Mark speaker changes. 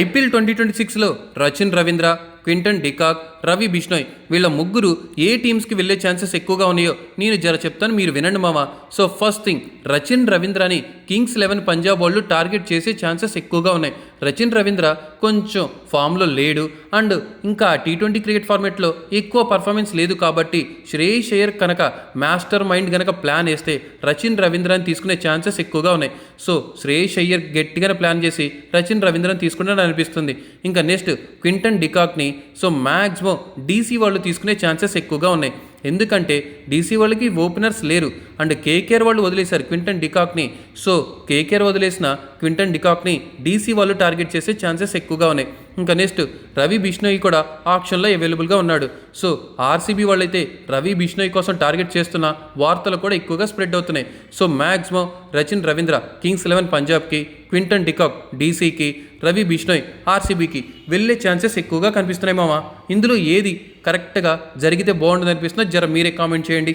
Speaker 1: IPL twenty twenty సిక్స్లో Rachin Ravindra Quinton de Kock Ravi Bishnoi వీళ్ళ ముగ్గురు ఏ టీమ్స్కి వెళ్ళే ఛాన్సెస్ ఎక్కువగా ఉన్నాయో నేను జర చెప్తాను మీరు వినండి మామ. సో ఫస్ట్ థింగ్ రచిన్ రవీంద్రని కింగ్స్ లెవెన్ పంజాబ్ వాళ్ళు టార్గెట్ చేసే ఛాన్సెస్ ఎక్కువగా ఉన్నాయి. రచిన్ రవీంద్ర కొంచెం ఫామ్లో లేడు అండ్ ఇంకా టీ ట్వంటీ క్రికెట్ ఫార్మేట్లో ఎక్కువ పర్ఫార్మెన్స్ లేదు కాబట్టి శ్రేయస్ అయ్యర్ కనుక మాస్టర్ మైండ్ కనుక ప్లాన్ వేస్తే రచిన్ రవీంద్రని తీసుకునే ఛాన్సెస్ ఎక్కువగా ఉన్నాయి. సో శ్రేయస్ అయ్యర్ గట్టిగానే ప్లాన్ చేసి రచిన్ రవీంద్రని తీసుకుంటారని అనిపిస్తుంది. ఇంకా నెక్స్ట్ క్వింటన్ డికాక్ని సో మ్యాక్సిమం డీసీ వాళ్ళు తీసుకునే ఛాన్సెస్ ఎక్కువగా ఉన్నాయి. ఎందుకంటే డీసీ వాళ్ళకి ఓపెనర్స్ లేరు. అండ్ కేకేఆర్ వాళ్ళు వదిలేశారు క్వింటన్ డికాక్ని. సో కేకేఆర్ వదిలేసిన క్వింటన్ డికాక్ని డీసీ వాళ్ళు టార్గెట్ చేసే ఛాన్సెస్ ఎక్కువగా ఉన్నాయి. ఇంకా నెక్స్ట్ రవి బిష్ణోయ్ కూడా ఆప్షన్లో అవైలబుల్గా ఉన్నాడు. సో ఆర్సీబీ వాళ్ళైతే రవి బిష్ణోయ్ కోసం టార్గెట్ చేస్తున్న వార్తలు కూడా ఎక్కువగా స్ప్రెడ్ అవుతున్నాయి. So maximum Rachin Ravindra Kings Eleven పంజాబ్కి Quinton de Kock డీసీకి రవి బిష్ణోయ్ ఆర్సీబీకి వెళ్ళే ఛాన్సెస్ ఎక్కువగా కనిపిస్తున్నాయి మామ ఇందులో ఏది కరెక్ట్గా జరిగితే బాగుంటుంది అనిపిస్తుందో జర మీరే కామెంట్ చేయండి.